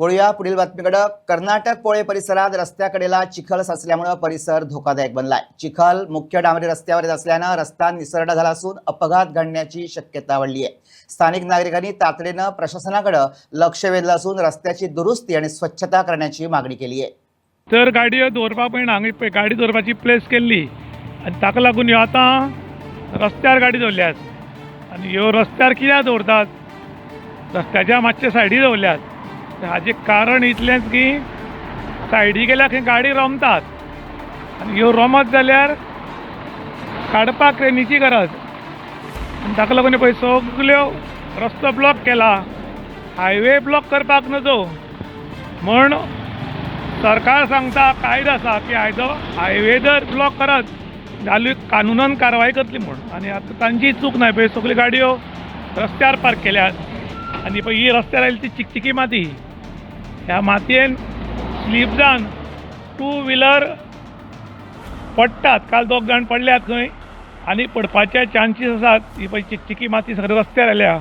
वळूया पुढील बातमीकडं. कर्नाटक पोळे परिसरात रस्त्याकडेला चिखल साचल्यामुळे परिसर धोकादायक बनलाय. चिखल मुख्य डांबरी रस्त्यावर येत असल्यानं रस्ता निसरडा झाला असून अपघात घडण्याची शक्यता वाढली आहे स्थानिक नागरिकांनी तातडीनं प्रशासनाकडे लक्ष वेधलं असून रस्त्याची दुरुस्ती आणि स्वच्छता करण्याची मागणी केली आहे तर गाडयो दवरपा पण हांगा गाडी दवरपाची प्लेस केल्ली आनी ताका लागून ह्यो आतां रस्त्यार गाडी दवरल्यात आनी ह्यो रस्त्यार कित्याक दवरतात रस्त्याच्या मातशे सायडी दवरल्यात हाजें कारण इतलेंच की सायडी गेल्यार खंय गाडी रोमतात. आनी ह्यो रोमत जाल्यार काडपाक ट्रेनीची गरज. आनी ताका लागून पळय सगल्यो रस्तो ब्लॉक केला. हायवे ब्लॉक करपाक नजो. म्हण सरकार सांगता कायदो आसा की आयदो हायवे जर ब्लॉक करत जाल्यार कानुनान कारवाय करतली म्हूण. आनी आतां तांची चूक ना पळय सगल्यो गाडयो रस्त्यार पार्क केल्यात. आनी पळय ही रस्त्यार आयली ती चिकचिकी माती. ह्या मातयेन स्लीप जावन टू व्हिलर पडटात काल दोग जाण पडल्यात खंय. आनी पडपाचे चान्सीस आसात ही पळय चिकचिकी माती सगळे रस्त्यार आल्या.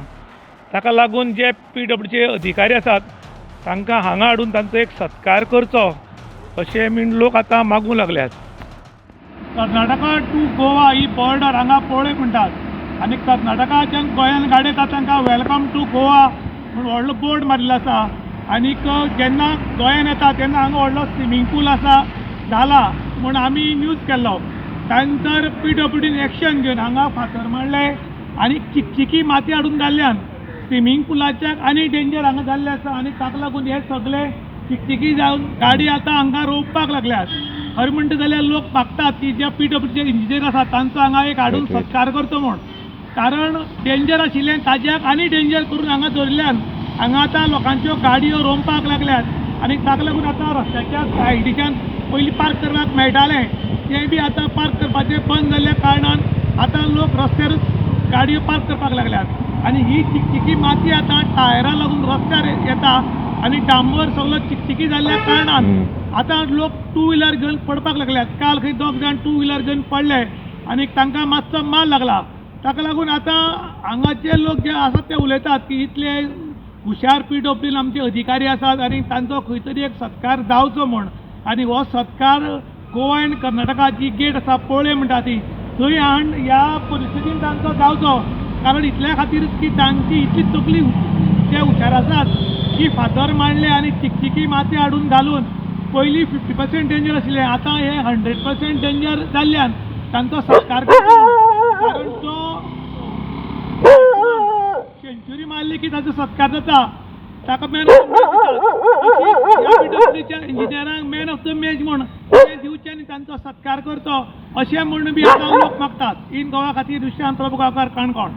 ताका लागून जे पी डब्ल्यूचे अधिकारी आसात तांकां हांगा हाडून तांचो एक सत्कार करचो अशें बीन लोक आतां मागूं लागल्यात. कर्नाटका टू गोवा ही बॉर्डर हांगा पळय म्हणटात आनी कर्नाटकाच्यान गोंयान गाडी तांकां वेलकम टू गोवा म्हूण व्हडलो बोर्ड मारिल्लो आसा. आनीक जेन्ना गोंयान येता तेन्ना हांगा व्हडलो स्विमींग पूल आसा जाला म्हूण आमी न्यूज केल्लो त्यानंतर पी डब्ल्यू डीन एक्शन घेवन हांगा फातर मारले आनी चिकचिकी माती हाडून घाल्ल्यान स्विमींग पुलाच्या आनी डेंजर हांगा जाल्ले आसा आनी ताका लागून हे सगळे चिकचिकी जावन गाडी आतां हांगा रोवपाक लागल्यात. खरें म्हणटा जाल्यार लोक मागतात की जे पी डब्ल्यूचे इंजिनियर आसा तांचो हांगा एक हाडून सत्कार करचो म्हूण कारण डेंजर आशिल्लें ताज्याक आनी डेंजर करून हांगा दवरल्यान हांगा आतां लोकांच्यो गाडयो रोवपाक लागल्यात. आनी ताका लागून आतां रस्त्याच्या सायडीच्यान पयलीं पार्क करपाक मेळटालें. तें बी आतां पार्क करपाचें बंद जाल्ल्या कारणान आतां लोक रस्त्यार गाडयो पार्क करपाक लागल्यात. आनी ही चिकचिकी माती आतां टायरा लागून रस्त्यार येता. आनी डांबर सगळो चिकचिकी जाल्ल्या कारणान आतां लोक टू व्हिलर घेवन पडपाक लागल्यात. काल खंय दोग जाण टू व्हिलर घेवन पडले. आनी तांकां मातसो माल लागला. ताका लागून आतां हांगाचे लोक जे आसात ते उलयतात की इतले हुशार पी डब्ल्यून आमचे अधिकारी आसात आनी तांचो खंय तरी एक सत्कार जावचो म्हूण. आनी हो सत्कार गोवा आनी कर्नाटकाची गेट आसा पळय म्हणटा ती. थंय हाण ह्या परिस्थितीन तांचो जावचो. कारण इतल्या खातीर की तांची इतली तकली जे हुशार आसात की फातर मांडले आनी चिकचिकी माती हाडून घालून पयलीं फिफ्टी पर्सेंट डेंजर आशिल्लें. आतां हे हंड्रेड पर्सेंट डेंजर जाल्ल्यान तांचो सत्कार कारण तो सेंचुरी मारली की ताचो सत्कार जाता ताका मॅन ऑफ द इंजिनियरांक मॅन ऑफ द मॅच म्हूण दिवचे आनी तांचो सत्कार करचो अशें म्हूण बी आतां लोक मागतात. इन गोवा खातीर दुश्यांत प्रभू गांवकार काणकोण